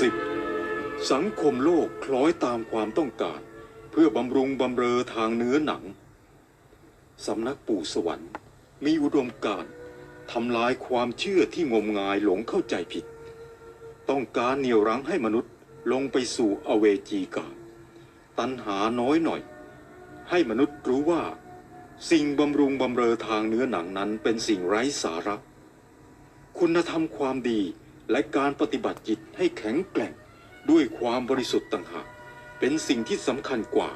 10. สังคมโลกคล้อยตามความต้องการ เพื่อบำรุงบำเรอทางเนื้อหนัง สำนักปู่สวรรค์ มีอุดมการทำลายความเชื่อที่งมงายหลงเข้าใจผิด ต้องการเหนี่ยวรั้งให้มนุษย์ลงไปสู่อเวจีกาตัณหาน้อยหน่อย ให้มนุษย์รู้ว่า สิ่งบำรุงบำเรอทางเนื้อหนังนั้นเป็นสิ่งไร้สาระ คุณธรรมความดี และการปฏิบัติจิตให้แข็งแกร่งด้วยความบริสุทธิ์ต่างหากเป็นสิ่งที่สำคัญกว่า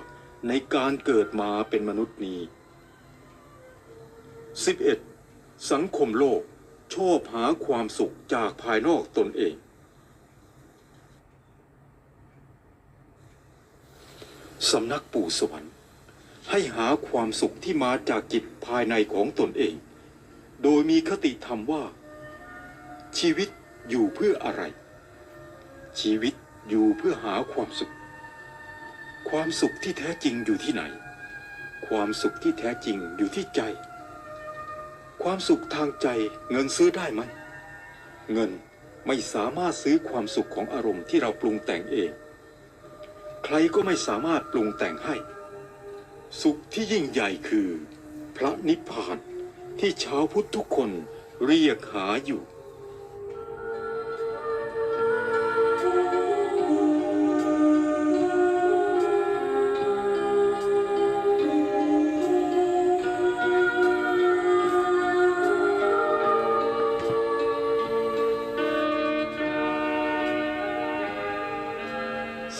ในการเกิดมาเป็นมนุษย์นี้ 11. สังคมโลกชอบหาความสุขจากภายนอกตนเอง สำนักปู่สวรรค์ ให้หาความสุขที่มาจากจิตภายในของตนเอง โดยมีคติธรรมว่า ชีวิต อยู่เพื่ออะไร ชีวิตอยู่เพื่อหาความสุข ความสุขที่แท้จริงอยู่ที่ไหน ความสุขที่แท้จริงอยู่ที่ใจ ความสุขทางใจเงินซื้อได้ไหม เงินไม่สามารถซื้อความสุขของอารมณ์ที่เราปรุงแต่งเอง ใครก็ไม่สามารถปรุงแต่งให้ สุขที่ยิ่งใหญ่คือ พระนิพพานที่ชาวพุทธทุกคนเรียกหาอยู่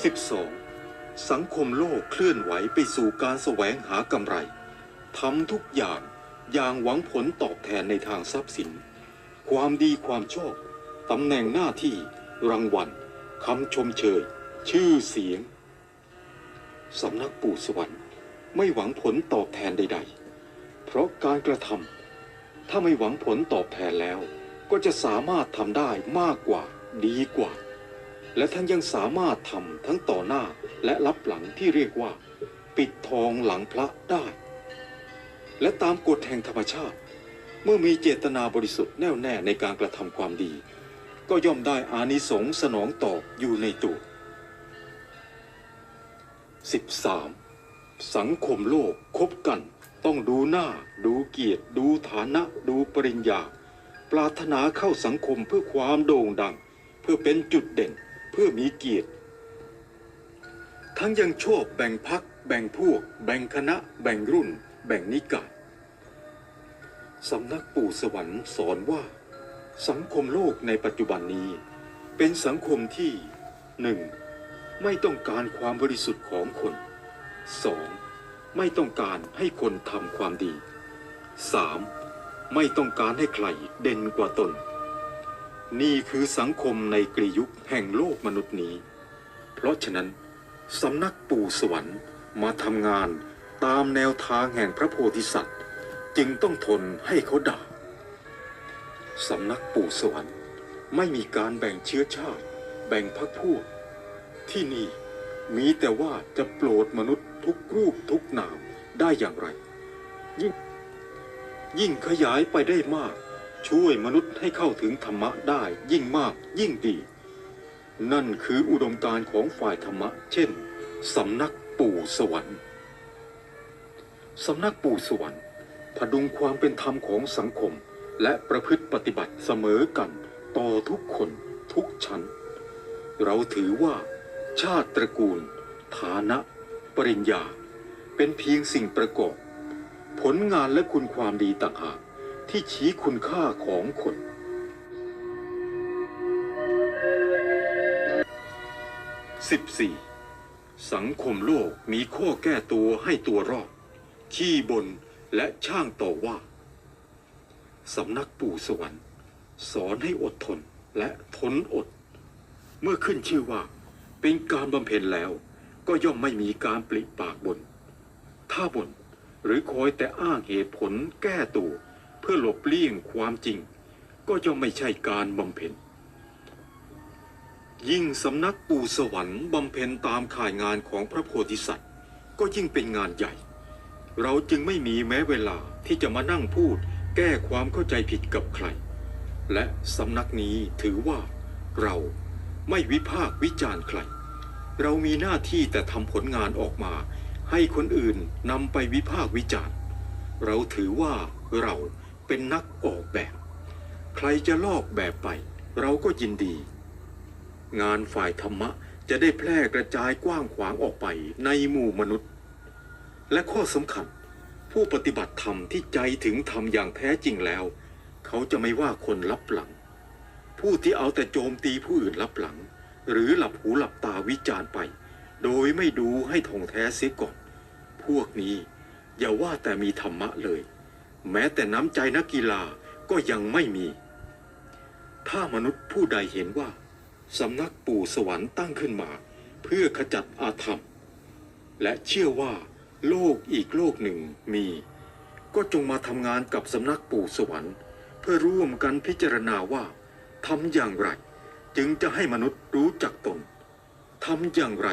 12. สังคมโลกเคลื่อนไหวไปสู่การแสวงหากำไรทำทุกอย่างอย่างหวังผลตอบแทนในทางทรัพย์สิน ความดีความชอบตำแหน่งหน้าที่ รางวัลคำชมเชย ชื่อเสียงสำนักปู่สวรรค์ไม่หวังผลตอบแทนใด ๆ เพราะการกระทำถ้าไม่หวังผลตอบแทนแล้ว ก็จะสามารถทำได้มากกว่าดีกว่า และทั้งยังสามารถทำทั้งต่อหน้าและรับหลังที่เรียกว่า ปิดทองหลังพระได้ และตามกฎแห่งธรรมชาติ เมื่อมีเจตนาบริสุทธิ์แน่วแน่ในการกระทำความดี ก็ย่อมได้อานิสงส์สนองตอบอยู่ในตัว 13. สังคมโลกคบกัน ต้องดูหน้า ดูเกียรติ ดูฐานะ ดูปริญญา ปรารถนาเข้าสังคมเพื่อความโด่งดัง เพื่อเป็นจุดเด่น พื่อมีเกียรติ ทั้งยังชอบแบ่งพัก แบ่งพวก แบ่งคณะ แบ่งรุ่น แบ่งนิกายสำนักปู่สวรรค์สอนว่า สังคมโลกในปัจจุบันนี้ เป็นสังคมที่หนึ่งไม่ต้องการความบริสุทธิ์ของคน 2. ไม่ต้องการให้คนทำความดี 3. ไม่ต้องการให้ใครเด่นกว่าตน นี่คือสังคมในกรียุคแห่งโลกมนุษย์นี้ เพราะฉะนั้นสำนักปู่สวรรค์มาทำงานตามแนวทางแห่งพระโพธิสัตว์ จึงต้องทนให้เขาด่าสำนักปู่สวรรค์ไม่มีการแบ่งเชื้อชาติ แบ่งพรรคพวก ที่นี่มีแต่ว่าจะโปรดมนุษย์ทุกรูปทุกนามได้อย่างไร ยิ่งยิ่งขยายไปได้มาก ช่วยมนุษย์ให้เข้าถึงธรรมะได้ยิ่งมากยิ่งดี นั่นคืออุดมการณ์ของฝ่ายธรรมะ เช่นสำนักปู่สวรรค์สำนักปู่สวรรค์พดุงความเป็นธรรมของสังคม และประพฤติปฏิบัติเสมอกันต่อทุกคนทุกชั้น เราถือว่า ชาติตระกูล ฐานะ ปริญญา เป็นเพียงสิ่งประกอบ ผลงานและคุณความดีต่างหาก ที่ชี้คุณค่าของคน 14. สังคมโลกมีข้อแก้ตัวให้ตัวรอด ขี้บนและช่างต่อว่า สำนักปู่สวรรค์ สอนให้อดทนและทนอด เมื่อขึ้นชื่อว่า เป็นการบำเพ็ญแล้ว ก็ย่อมไม่มีการปลิปากบน ถ้าบนหรือคอยแต่อ้างเหตุผลแก้ตัว พื่อหลบเลี่ยงความจริง ก็ย่อมไม่ใช่การบำเพ็ญ ยิ่งสำนักปู่สวรรค์บำเพ็ญตามข่ายงานของพระโพธิสัตว์ ก็ยิ่งเป็นงานใหญ่ เราจึงไม่มีแม้เวลาที่จะมานั่งพูดแก้ความเข้าใจผิดกับใคร และสำนักนี้ถือว่า เราไม่วิพากวิจารณ์ใคร เรามีหน้าที่แต่ทำผลงานออกมา ให้คนอื่นนำไปวิพากวิจารณ์ เราถือว่าเรา เป็นนักออกแบบ ใครจะลอกแบบไป เราก็ยินดี งานฝ่ายธรรมะจะได้แพร่กระจายกว้างขวางออกไปในหมู่มนุษย์ และข้อสำคัญ ผู้ปฏิบัติธรรมที่ใจถึงธรรมอย่างแท้จริงแล้ว เขาจะไม่ว่าคนลับหลัง ผู้ที่เอาแต่โจมตีผู้อื่นลับหลัง หรือหลับหูหลับตาวิจารไป โดยไม่ดูให้ท่องแท้เสียก่อน พวกนี้อย่าว่าแต่มีธรรมะเลย แม้แต่น้ำใจนักกีฬาก็ยังไม่มี ถ้ามนุษย์ผู้ใดเห็นว่าสำนักปู่สวรรค์ตั้งขึ้นมา เพื่อขจัดอาธรรม และเชื่อว่า โลกอีกโลกหนึ่งมี ก็จงมาทำงานกับสำนักปู่สวรรค์ เพื่อร่วมกันพิจารณาว่าทำอย่างไร จึงจะให้มนุษย์รู้จักตนทำอย่างไร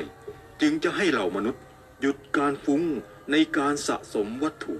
จึงจะให้เหล่ามนุษย์ หยุดการฟุ้งในการสะสมวัตถุ